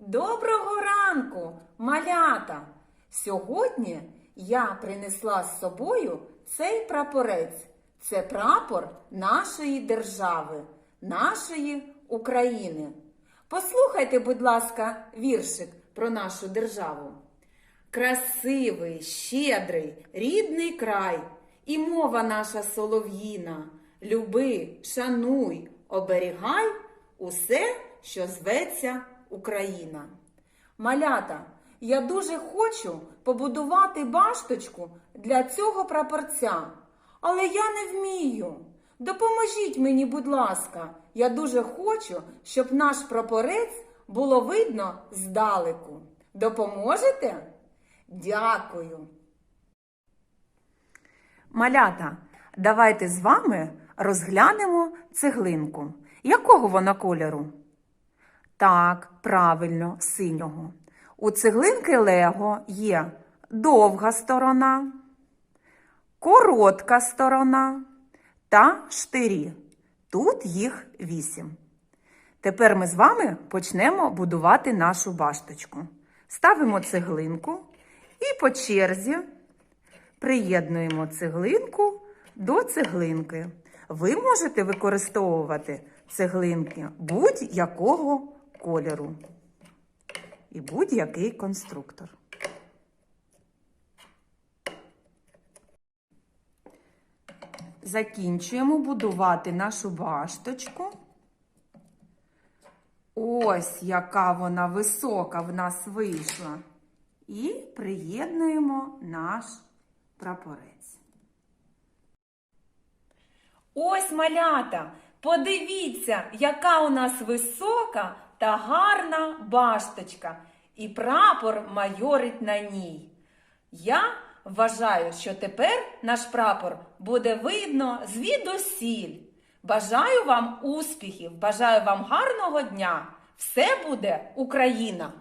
Доброго ранку, малята! Сьогодні я принесла з собою цей прапорець. Це прапор нашої держави, нашої України. Послухайте, будь ласка, віршик про нашу державу. Красивий, щедрий, рідний край, і мова наша солов'їна. Люби, шануй, оберігай усе, що зветься Україна. Малята, я дуже хочу побудувати башточку для цього прапорця, але я не вмію. Допоможіть мені, будь ласка, я дуже хочу, щоб наш прапорець було видно здалеку. Допоможете? Дякую. Малята, давайте з вами розглянемо цеглинку. Якого вона кольору? Так, правильно, синього. У цеглинки Лего є довга сторона, коротка сторона та штирі. Тут їх вісім. Тепер ми з вами почнемо будувати нашу башточку. Ставимо цеглинку і по черзі приєднуємо цеглинку до цеглинки. Ви можете використовувати цеглинки будь-якого кольору і будь-який конструктор. Закінчуємо будувати нашу башточку. Ось яка вона висока в нас вийшла. І приєднуємо наш прапорець. Ось малята, подивіться, яка у нас висока та гарна башточка, і прапор майорить на ній. Я вважаю, що тепер наш прапор буде видно звідусіль. Бажаю вам успіхів, бажаю вам гарного дня! Все буде Україна!